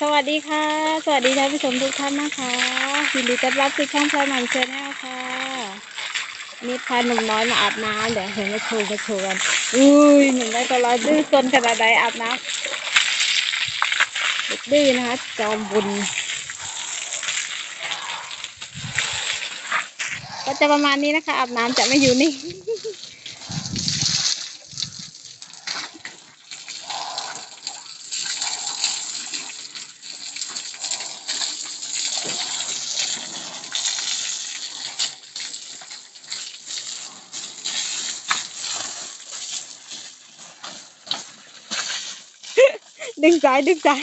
สวัสดีค่ะ สวัสดีท่านผู้ชมทุกท่านนะคะยินดีต้อนรับสู่ช่องพลอยหมันเชนแนลค่ะนี่พาหนุ่มน้อยมาอาบน้ำเดี๋ยวเห็นมาโชว์มาโชว์กันอุ้ยหนุ่มน้อยตัวร้อยดื้อซนขนาดไหนอาบน้ำเด็กดื้อนะคะ จอมบุญ ก็จะประมาณนี้นะคะ อาบน้ำจะไม่อยู่นี่ ดึงสายดึงสาย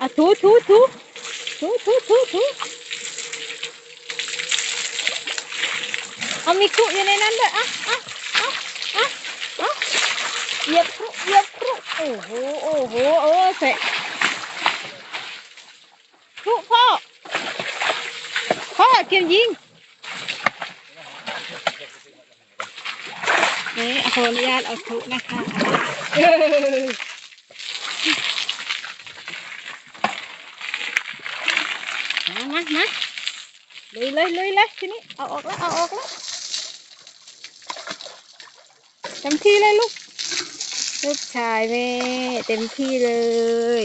อะถูถูถูถูถูถูถูเอามีคุอยู่ในนั้นด้วยอะอะอะอะอะเหยียบครุเหยียบครุโอ้โหโอ้โหเออเสร็จครุพ่อ พ่อ เกียยิง นี่ขออนุญาตเอาทุนะคะมามามาเลยเลยเลยเลยทีนี้ เอาออกแล้ว เอาออกแล้วเต็มที่เลยลูก ลูกชายแม่เต็มที่เลย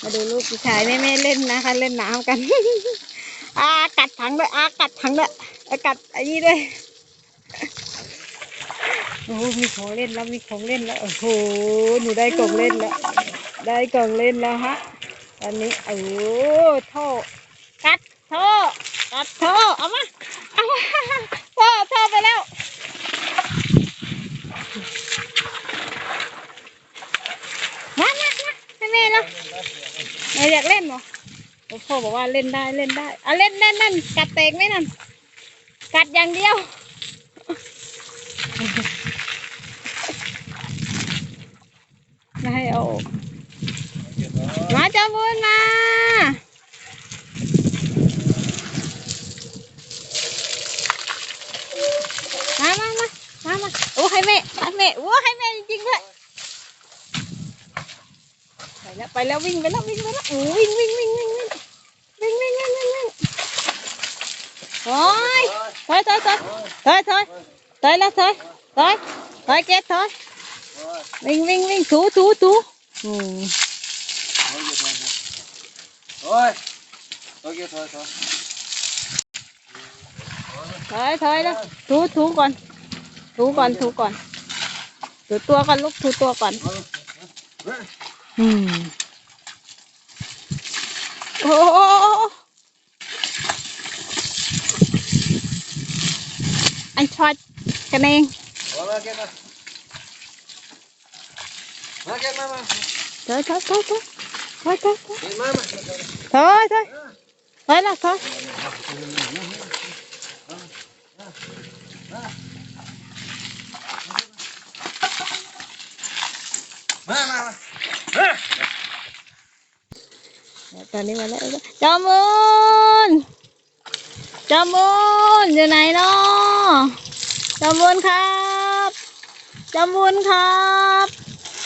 มาดูลูกชายแม่แม่เล่นนะคะ เล่นน้ำกัน อากัดถังด้วยอากัดถังด้วยอากัดไอ้นี่ด้วยโอ้มีของเล่นแล้วมีของเล่นแล้วโอ้โหหนูได้กล่องเล่นแล้วได้กล่องเล่นแล้วฮะตอนนี้โอ้โท่อกัดท่อกัดท่อเอามาท่อท่อไปแล้วมามามาให้แม่แล้วแม่อยากเล่นเหรอ พ่อบอกว่าเล่นได้เล่นได้อะเล่นนั่นนั่นกัดเตงไหมนั่นกัดอย่างเดียวม่ให้เอาอกมาเจ้าบุญมามามามามามาโอ้ให้แม่ให้แม่โอ้ให้แม่จริงๆด้วยไปแล้วไปแล้ววิ่งไปแล้ววิ่งไปแล้วโอ้วิ่งวิ่งวิ่งวิ่งวิ่ง วิ่งวิ่งวิ่งวิ่งวิ่ง โอ้ยถอยถอยถอยถอยถอยถอยแล้วถอยถอยถอยเก็ตถอยวิ่งวิ่งวิ่งถูถูถูอืม Thôi, thôi kia thôi thôi. ถอยถอยแล้วถูถูก่อนถูก่อนถูก่อน anh thoát cái men thôi thôi thôi thôi. Thôi thôi thôi. Thôi thôi. Là thôi. Toàn đi vào lễ. Chào mừng. Chào mừng. Giờ này nó. จำวจอมูนครับจำวนครับ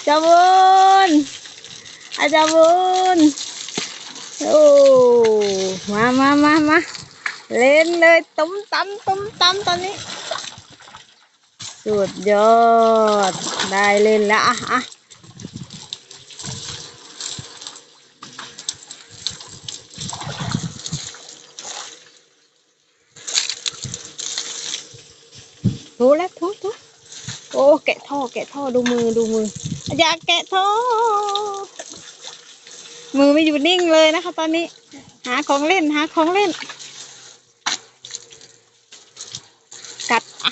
จำวนอาจอมูนโอ้มามามามาเล่นเลยตุ้มตั้มตุ้มตั้มตอนนี้ สุดยอด ได้เล่นแล้วอะอะ ถูแล้วถูถูโอ้แกะท่อ แกะท่อดูมือดูมือ อยากแกะท่อ มือไม่อยู่นิ่งเลยนะคะ ตอนนี้ หาของเล่นหาของเล่น กัดอะ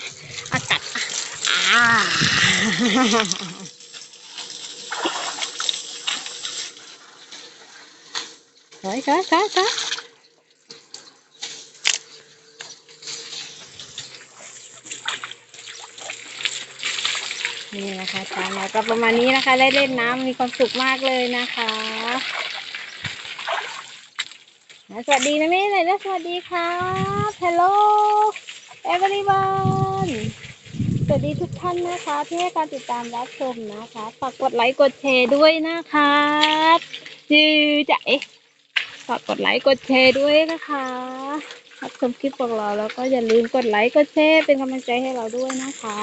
อะกัดอะอ่าถอยถอยถอยถอย นี่นะคะช้างเราก็ประมาณนี้นะคะ ได้เล่นน้ำมีความสุขมากเลยนะคะอะสวัสดีนะแม่เลยนะสวัสดีครับฮัลโหล everyone สวัสดีทุกท่านนะคะ ที่ให้การติดตามรับชมนะคะฝากกดไลค์กดแชร์ด้วยนะครับจือจะเอ๊ะฝากกดไลค์กดแชร์ด้วยนะคะรับชมคลิปของเราแล้วก็อย่าลืมกดไลค์กดแชร์เป็นกำลังใจให้เราด้วยนะคะ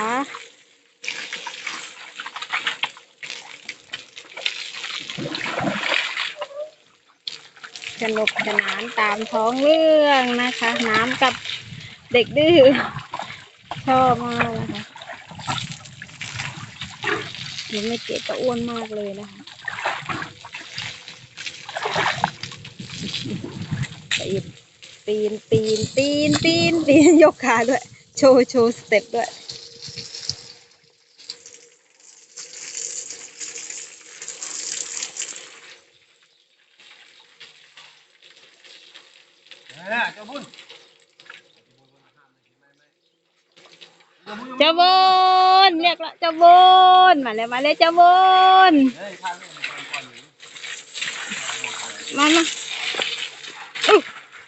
สนุกสนานตามท้องเรื่องนะคะ น้ำกับเด็กดื้อชอบมากนะคะยังไม่เจ็บก็อ้วนมากเลยนะคะปีนปีนปีนปีนปีนปีนยกขาด้วย โชว์โชว์สเต็ปด้วย เจ้าบุญเรียกละเจ้าบุญมาเลยมาเลยเจ้าบุญมามา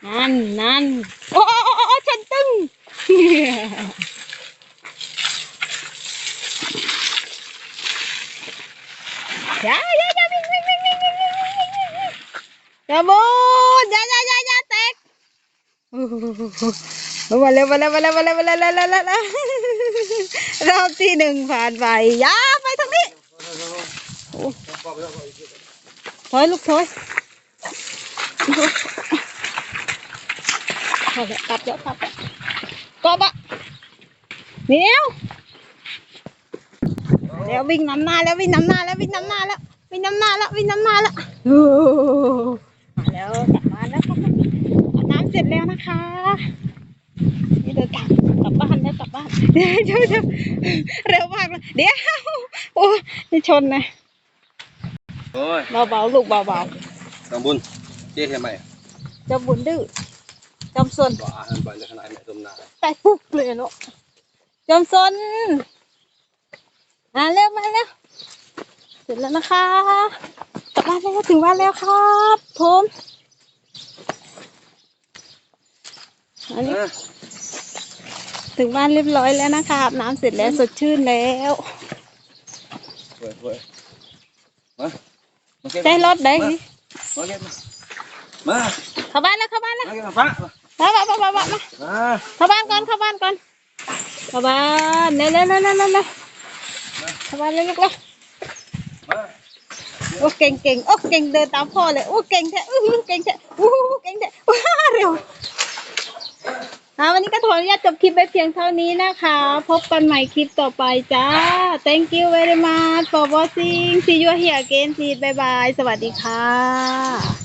นั่นนั่นโอ้โอ้โอ้ฉันตึงอย่าอย่าอย่าวิ่งวิ่งวิ่งวิ่งวิ่งวิ่งอย่าบุญอย่าอย่าอย่า มาแล้วมาแล้วมาแล้วมาแล้วมาแล้วมาแล้วมาแล้วรอบที่หนึ่งผ่านไปยาไปทางนี้ถอยลูกถอยพอแล้วกลับแล้วกลับแล้วกบอะเนียวแล้ววิ่งน้ำหน้าแล้ววิ่งน้ำหน้าแล้ววิ่งน้ำหน้าแล้ววิ่งน้ำหน้าแล้ววิ่งน้ำหน้าแล้วแล้ว จแล้วนะคะนี่เดินกลับกลับบ้านแล้วกลับบ้านเดี๋ยวเดี๋ยวเดี๋ยวเร็วมากเลยเดี๋ยวโอ้ยชนนะโอ้ยเบาๆลูกเบาเจ้าบุญเจ๊ทำไมๆเจะบุญดื้อจำสนบ่อาหารบ่อยในขนาดไหนต้มนาไปปุ๊บเลยเนาะจำสนมาเร็วมาเร็วเสร็จแล้วนะคะ กลับบ้านแล้วถึงบ้านแล้วครับผมอันนี้ เออ ถึงบ้านเรียบร้อยแล้วนะคะอาบน้ำเสร็จแล้วสดชื่นแล้วเว้ยเว้ยมามาเก็บได้รถได้มามาเก็บมามาเข้าบ้านแล้วเข้าบ้านแล้วมาเก็บมาฟ้ามามามามามามามาเข้าบ้านก่อนเข้าบ้านก่อนเข้าบ้านเร็วเร็วเร็วเร็วเร็วเร็วเข้าบ้านเร็วเร็วเร็วมาโอ้เก่งเก่งโอ้เก่งเดินตามพ่อเลยโอ้เก่งแท้อู้หูเก่งแท้อู้หูเก่งแท้ว้าเร็ว อ่าวันนี้ก็ขออนุญาตจบคลิปไปเพียงเท่านี้นะคะ พบกันใหม่คลิปต่อไปจ้า thank you very much for watching see you here again please bye bye สวัสดีค่ะ